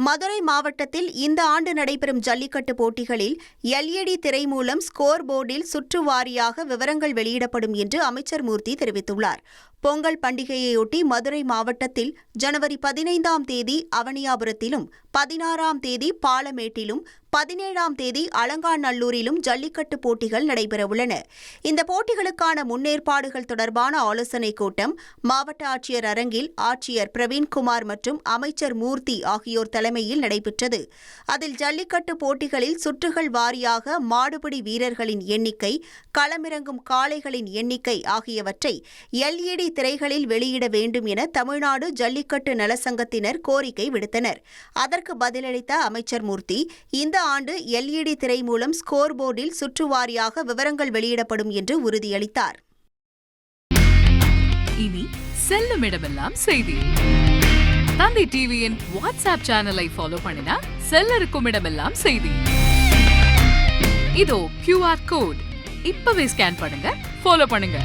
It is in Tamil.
மதுரை மாவட்டத்தில் இந்த ஆண்டு நடைபெறும் ஜல்லிக்கட்டு போட்டிகளில் எல்இடி திரை மூலம் ஸ்கோர் போர்டில் சுற்று வாரியாக விவரங்கள் வெளியிடப்படும் என்று அமைச்சர் மூர்த்தி தெரிவித்துள்ளார். பொங்கல் பண்டிகையையொட்டி மதுரை மாவட்டத்தில் ஜனவரி பதினைந்தாம் தேதி அவனியாபுரத்திலும் பதினாறாம் தேதி பாலமேட்டிலும் பதினேழாம் தேதி அலங்காநல்லூரிலும் ஜல்லிக்கட்டு போட்டிகள் நடைபெறவுள்ளன. இந்த போட்டிகளுக்கான முன்னேற்பாடுகள் தொடர்பான ஆலோசனைக் கூட்டம் மாவட்ட ஆட்சியர் அரங்கில் ஆட்சியர் பிரவீன்குமார் மற்றும் அமைச்சர் மூர்த்தி ஆகியோர் தலைமையில் நடைபெற்றது. அதில் ஜல்லிக்கட்டு போட்டிகளில் சுற்றுகள் வாரியாக மாடுபிடி வீரர்களின் எண்ணிக்கை களமிறங்கும் காளைகளின் எண்ணிக்கை ஆகியவற்றை எல்இடி திரைகளில் வெளியிட வேண்டும் என தமிழ்நாடு ஜல்லிக்கட்டு நலசங்கத்தினர் கோரிக்கை விடுத்தனர். அதற்கு பதிலளித்த அமைச்சர் மூர்த்தி இந்த ஆண்டு எல்இடி திரை மூலம் ஸ்கோர் போர்டில் சுற்றுவாரியாக விவரங்கள் வெளியிடப்படும் என்று உறுதியளித்தார். இனி செல்லும் இடமெல்லாம் செய்தி. தந்தி டிவியின் வாட்ஸ்அப் சேனலை ஃபாலோ பண்ணினா செல்ல இருக்கும் இடமெல்லாம் செய்தி. இதோ கியூஆர் கோட் இப்பவே ஸ்கேன் பண்ணுங்க ஃபாலோ பண்ணுங்க.